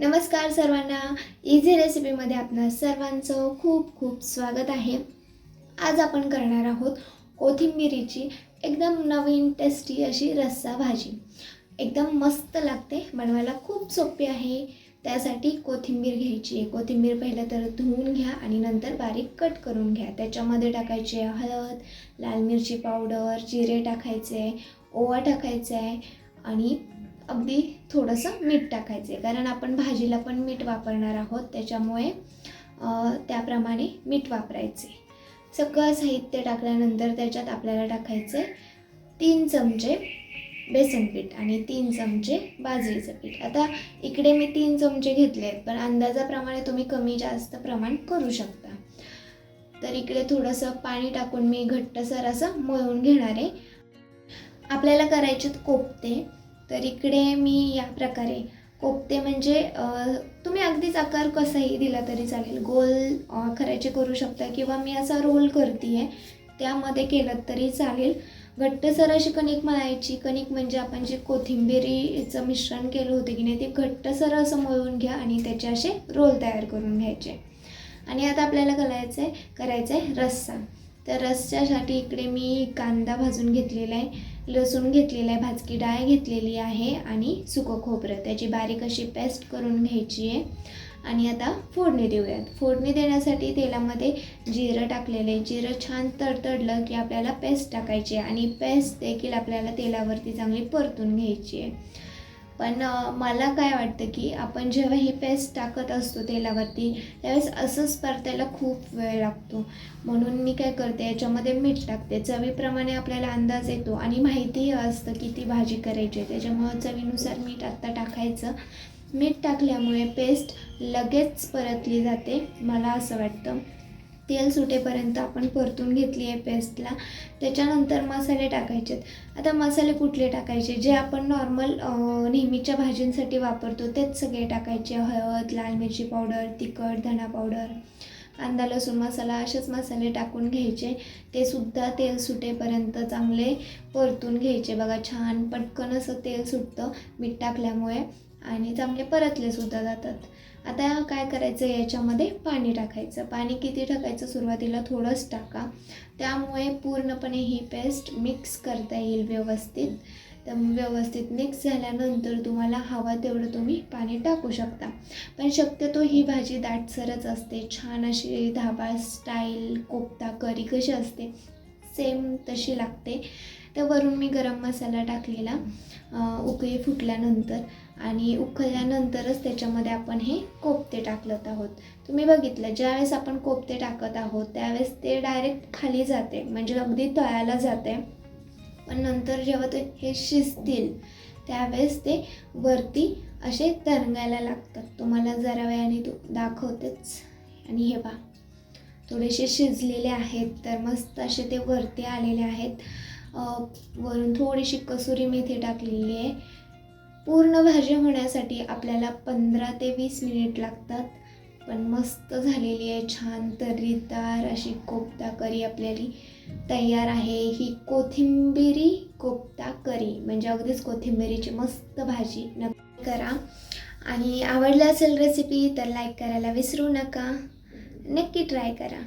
नमस्कार सर्वांना. इझी रेसिपीमध्ये आपणा सर्वांचं खूप खूप स्वागत आहे. आज आपण करणार आहोत कोथिंबिरीची एकदम नवीन टेस्टी अशी रस्सा भाजी. एकदम मस्त लागते बनवायला खूप सोपी आहे. त्यासाठी कोथिंबीर घ्यायची आहे. कोथिंबीर पहिलं तर धुवून घ्या आणि नंतर बारीक कट करून घ्या. त्याच्यामध्ये टाकायचे हळद लाल मिरची पावडर जिरे टाकायचे ओवा टाकायचा आहे आणि अगदी थोडंसं मीठ टाकायचं आहे कारण आपण भाजीला पण मीठ वापरणार आहोत. त्याच्यामुळे त्याप्रमाणे मीठ वापरायचे सगळं साहित्य टाकल्यानंतर त्याच्यात आपल्याला टाकायचे तीन चमचे बेसन पीठ आणि तीन चमचे बाजरीचं पीठ. आता इकडे मी तीन चमचे घेतले आहेत पण अंदाजाप्रमाणे तुम्ही कमी जास्त प्रमाण करू शकता. तर इकडे थोडंसं पाणी टाकून मी घट्टसर असं मळून घेणार आहे. आपल्याला करायचे कोपते. तर इकडे मी या प्रकारे कोपते म्हणजे तुम्ही अगदीच आकार कसाही दिला तरी चालेल. गोल अ, करायचे करू शकता किंवा मी असा रोल करते आहे त्यामध्ये केलं तरी चालेल. घट्टसर अशी कणिक मळायची. कणिक म्हणजे आपण जे कोथिंबिरीचं मिश्रण केलं होतं की नाही ते घट्टसर असं मळून घ्या आणि त्याचे असे रोल तयार करून घ्यायचे. आणि आता आपल्याला करायचं आहे करायचं आहे रस्सा. तर रस्स्यासाठी इकडे मी कांदा भाजून घेतलेला आहे. लसूण घेतलेला आहे भाजकी डाळ घेतलेली आहे आणि सुकं खोबरं. त्याची बारीक अशी पेस्ट करून घ्यायची आहे. आणि आता फोडणी देऊयात. फोडणी देण्यासाठी तेलामध्ये जिरं टाकलेलं आहे. जिरं छान तडतडलं की आपल्याला पेस्ट टाकायची आहे आणि पेस्ट देखील आपल्याला तेलावरती चांगली परतून घ्यायची आहे. पण मला काय वाटतं की आपण जेव्हा ही पेस्ट टाकत असतो तेलावरती त्यावेळेस असंच परतायला खूप वेळ लागतो. म्हणून मी काय करते याच्यामध्ये मीठ टाकते. चवीप्रमाणे आपल्याला अंदाज येतो आणि माहितीही असतं की ती भाजी करायची आहे. त्याच्यामुळं चवीनुसार मीठ आत्ता टाकायचं. मीठ टाकल्यामुळे पेस्ट लगेच परतली जाते मला असं वाटतं. तेल सुटेपर्यंत आपण परतून घेतली आहे पेस्टला त्याच्यानंतर मसाले टाकायचे आता मसाले कुठले टाकायचे? जे आपण नॉर्मल नेहमीच्या भाजींसाठी वापरतो तेच सगळे टाकायचे. हळद लाल मिरची पावडर तिखट धणा पावडर कांदा लसूण मसाला असेच मसाले टाकून घ्यायचे. ते सुद्धा तेल सुटेपर्यंत चांगले परतून घ्यायचे. बघा छान पटकन असं तेल सुटतं मीठ टाकल्यामुळे. आणि चांगले परतले सुद्धा जातात. आता काय करायचं? याच्यामध्ये पाणी टाकायचं. पाणी किती टाकायचं? सुरुवातीला थोडंच टाका. त्यामुळे पूर्णपणे ही पेस्ट मिक्स करता येईल व्यवस्थित. तर व्यवस्थित मिक्स झाल्यानंतर तुम्हाला हवा तेवढं तुम्ही पाणी टाकू शकता. पण शक्यतो ही भाजी दाटसरच असते. छान अशी धाबा स्टाईल कोफ्ता करी कशी असते सेम तशी लागते. तर वरून मी गरम मसाला टाकलेला उकळी फुटल्यानंतर आणि उकळल्यानंतरच त्याच्यामध्ये आपण हे कोपते टाकलत आहोत. तुम्ही बघितलं ज्यावेळेस आपण कोपते टाकत आहोत त्यावेळेस ते डायरेक्ट खाली जाते म्हणजे अगदी तळायला जाते. पण नंतर जेव्हा ते हे शिजतील त्यावेळेस ते वरती असे तरंगायला लागतात. तुम्हाला जरा वेळाने तू दाखवतेच. आणि हे पहा थोडेसे शिजलेले आहेत तर मस्त असे ते वरती आलेले आहेत. वरून थोडीशी कसुरी मेथी टाकलेली आहे. पूर्ण भाजी होण्यासाठी आपल्याला पंधरा ते वीस मिनिट लागतात. पण मस्त झालेली आहे छान तर्रीदार अशी कोफ्ता करी आपल्याली तयार आहे. ही कोथिंबिरी कोफ्ता करी म्हणजे अगदीच कोथिंबिरीची मस्त भाजी. नक्की करा. आणि आवडली असेल रेसिपी तर लाईक करायला विसरू नका. नक्की ट्राय करा.